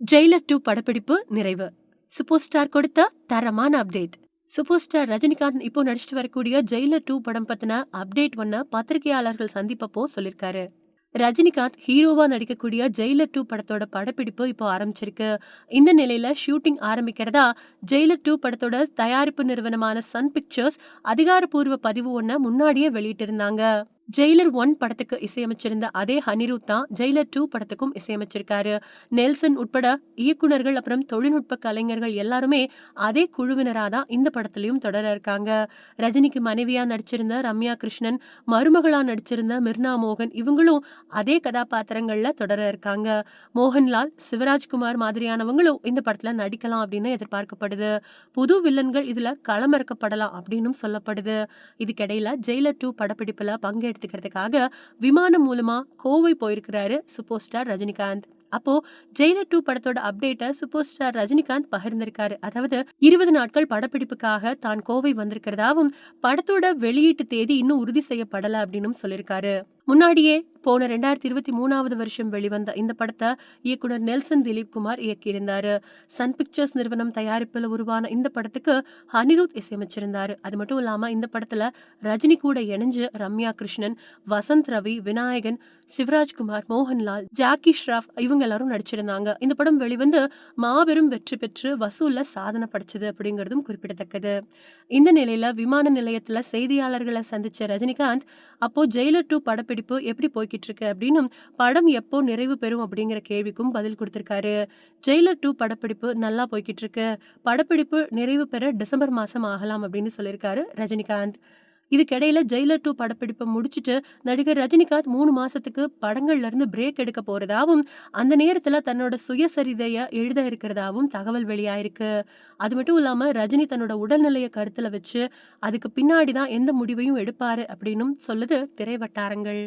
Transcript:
Jailer two படப்பிடிப்பு நிறைவு. Super star கொடுத்த தரமான அப்டேட் சூப்பர் ஸ்டார் ரஜினிகாந்த் இப்போ நடிச்சிட்டு வரக்கூடிய ஜெயிலர் டூ படம் பத்தின அப்டேட் ஒன்ன பத்திரிகையாளர்கள் சந்திப்பப்போ சொல்லிருக்காரு. ரஜினிகாந்த் ஹீரோவா நடிக்கக்கூடிய ஜெயிலர் டூ படத்தோட படப்பிடிப்பு இப்போ ஆரம்பிச்சிருக்கு. இந்த நிலையில ஷூட்டிங் ஆரம்பிக்கிறதா ஜெயிலர் டூ படத்தோட தயாரிப்பு நிறுவனமான சன் பிக்சர்ஸ் அதிகாரப்பூர்வ பதிவு ஒன்ன முன்னாடியே வெளியிட்டிருந்தாங்க. ஜெயிலர் ஒன் படத்துக்கு இசையமைச்சிருந்த அதே ஹனிருத் தான் ஜெயிலர் டூ படத்துக்கும் இசையமைச்சிருக்காரு. நெல்சன் உட்பட இயக்குனர்கள் அப்புறம் தொழில்நுட்ப கலைஞர்கள் எல்லாருமே அதே குழுவினராக தான் இந்த படத்துலையும் தொடர இருக்காங்க. ரஜினிக்கு மனைவியா நடிச்சிருந்த ரம்யா கிருஷ்ணன் மருமகளா நடிச்சிருந்த மிர்னா மோகன் இவங்களும் அதே கதாபாத்திரங்கள்ல தொடர இருக்காங்க. மோகன்லால் சிவராஜ்குமார் மாதிரியானவங்களும் இந்த படத்துல நடிக்கலாம் அப்படின்னு எதிர்பார்க்கப்படுது. புது வில்லன்கள் இதுல களமிறக்கப்படலாம் அப்படின்னு சொல்லப்படுது. இதுக்கிடையில ஜெயிலர் டூ படப்பிடிப்புல எடுத்துக்கிறதுக்காக விமானம் மூலமா கோவை போயிருக்கிறாரு சூப்பர் ஸ்டார் ரஜினிகாந்த். அப்போ ஜெயிலர் டூ படத்தோட அப்டேட்டை சூப்பர் ஸ்டார் ரஜினிகாந்த் பகிர்ந்திருக்காரு. அதாவது இருபது நாட்கள் படப்பிடிப்புக்காக தான் கோவை வந்திருக்கிறதாவும் படத்தோட வெளியீட்டு தேதி இன்னும் உறுதி செய்யப்படல அப்படின்னு சொல்லியிருக்காரு முன்னாடியே போன ரெண்டாயிரத்தி இருபத்தி மூணாவது வருஷம் வெளிவந்த இந்த படத்தை இயக்குனர் நெல்சன் திலீப் குமார் இயக்கியிருந்தாரு. சன் பிக்சர்ஸ் நிறுவனம் தயாரிப்பில் உருவான இந்த படத்துக்கு அனிருத் இசையமைச்சிருந்தாரு. அது மட்டும் இல்லாமல் இந்த படத்தில் ரஜினி கூட இணைஞ்சு ரம்யா கிருஷ்ணன் வசந்த் ரவி விநாயகன் சிவராஜ்குமார் மோகன்லால் ஜாக்கி ஷ்ராஃப் இவங்க இவங்க எல்லாரும் நடிச்சிருந்தாங்க. இந்த படம் வெளிவந்து மாபெரும் வெற்றி பெற்று வசூல்ல சாதனை படிச்சது அப்படிங்கிறதும் குறிப்பிடத்தக்கது. இந்த நிலையில விமான நிலையத்துல செய்தியாளர்களை சந்திச்ச ரஜினிகாந்த் அப்போ ஜெயிலர் டூ படப்பிடிப்பு எப்படி போய்கிட்டு இருக்கு அப்படின்னு படம் எப்போ நிறைவு பெறும்? அப்படிங்கிற கேள்விக்கும் பதில் கொடுத்திருக்காரு. ஜெயிலர் டூ படப்பிடிப்பு நல்லா போய்கிட்டு இருக்கு படப்பிடிப்பு நிறைவு பெற டிசம்பர் மாசம் ஆகலாம் அப்படின்னு சொல்லியிருக்காரு ரஜினிகாந்த். இதுக்கிடையில ஜெயிலர் டூ படப்பிடிப்பை முடிச்சுட்டு நடிகர் ரஜினிகாந்த் மூணு மாசத்துக்கு படங்கள்ல இருந்து பிரேக் எடுக்க போறதாவும் அந்த நேரத்துல தன்னோட சுயசரிதைய எழுத இருக்கிறதாவும் தகவல் வெளியாயிருக்கு. அது மட்டும் இல்லாம ரஜினி தன்னோட உடல்நிலையை கருத்துல வச்சு அதுக்கு பின்னாடி தான் எந்த முடிவையும் எடுப்பாரு அப்படின்னும் சொல்லுது திரை வட்டாரங்கள்